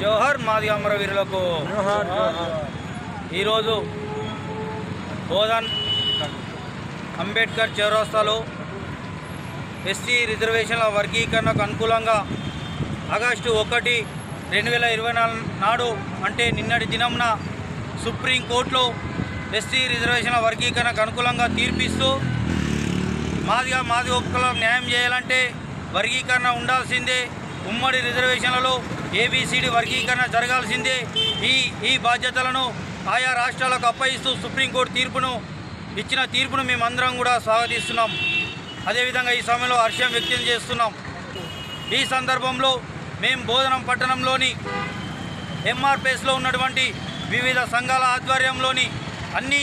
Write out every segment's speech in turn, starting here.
జోహార్ మాది అమరవీరులకు ఈరోజు బోధన్ అంబేద్కర్ చౌరస్తాలో ఎస్సీ రిజర్వేషన్ల వర్గీకరణకు అనుకూలంగా ఆగస్టు ఒకటి రెండు వేల ఇరవై నాలుగు నాడు అంటే నిన్నటి దినంన సుప్రీంకోర్టులో ఎస్సీ రిజర్వేషన్ల వర్గీకరణకు అనుకూలంగా తీర్పిస్తూ మాదిగా మాది ఒక్కలకు న్యాయం చేయాలంటే వర్గీకరణ ఉండాల్సిందే. ఉమ్మడి రిజర్వేషన్లలో ఏబిసిడి వర్గీకరణ జరగాల్సిందే. ఈ ఈ బాధ్యతలను ఆయా రాష్ట్రాలకు అప్పగిస్తూ సుప్రీంకోర్టు తీర్పును ఇచ్చిన తీర్పును మేమందరం కూడా స్వాగతిస్తున్నాం. అదేవిధంగా ఈ సమయంలో హర్షం వ్యక్తం చేస్తున్నాం. ఈ సందర్భంలో మేము బోధనం పట్టణంలోని ఎంఆర్పిఎస్లో ఉన్నటువంటి వివిధ సంఘాల ఆధ్వర్యంలోని అన్ని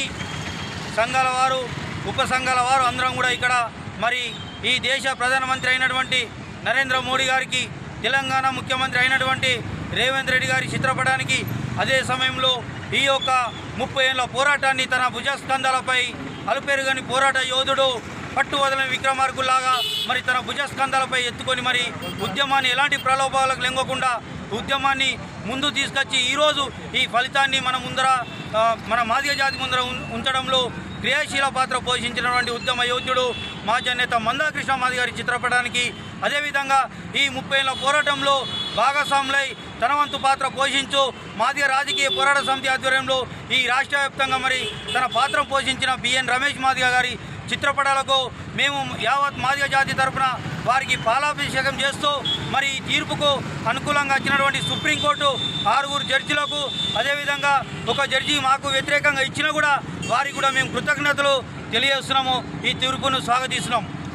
సంఘాల వారు ఉప సంఘాల వారు అందరం కూడా ఇక్కడ మరి ఈ దేశ ప్రధానమంత్రి అయినటువంటి నరేంద్ర మోడీ గారికి తెలంగాణ ముఖ్యమంత్రి అయినటువంటి రేవంత్ రెడ్డి గారి చిత్రపటానికి అదే సమయంలో ఈ యొక్క ముప్పై ఏళ్ళ పోరాటాన్ని తన భుజస్కంధాలపై అలుపెరుగని పోరాట యోధుడు పట్టు వదలని విక్రమార్కుల్లాగా మరి తన భుజస్కంధాలపై ఎత్తుకొని మరి ఉద్యమాన్ని ఎలాంటి ప్రలోభాలకు లెంగకుండా ఉద్యమాన్ని ముందు తీసుకొచ్చి ఈరోజు ఈ ఫలితాన్ని మన ముందర మన మాదిగ జాతి ముందర ఉం- ఉంచడంలో క్రియాశీల పాత్ర పోషించినటువంటి ఉద్యమ యోధుడు మాజీ నేత మందాకృష్ణ మాది గారి చిత్రపటానికి అదేవిధంగా ఈ ముప్పై ఏళ్ళ పోరాటంలో భాగస్వాములై తన వంతు పాత్ర పోషించు మాదిగ రాజకీయ పోరాట సమితి ఆధ్వర్యంలో ఈ రాష్ట్ర వ్యాప్తంగా మరి తన పాత్ర పోషించిన బిఎన్ రమేష్ మాదిగ గారి చిత్రపటాలకు మేము యావత్ మాదిగ జాతి తరఫున వారికి పాలాభిషేకం చేస్తూ మరి ఈ తీర్పుకు అనుకూలంగా వచ్చినటువంటి సుప్రీంకోర్టు ఆరుగురు జడ్జిలకు అదేవిధంగా ఒక జడ్జి మాకు వ్యతిరేకంగా ఇచ్చినా కూడా వారికి కూడా మేము కృతజ్ఞతలు తెలియజేస్తున్నాము. ఈ తీర్పును స్వాగతిస్తున్నాము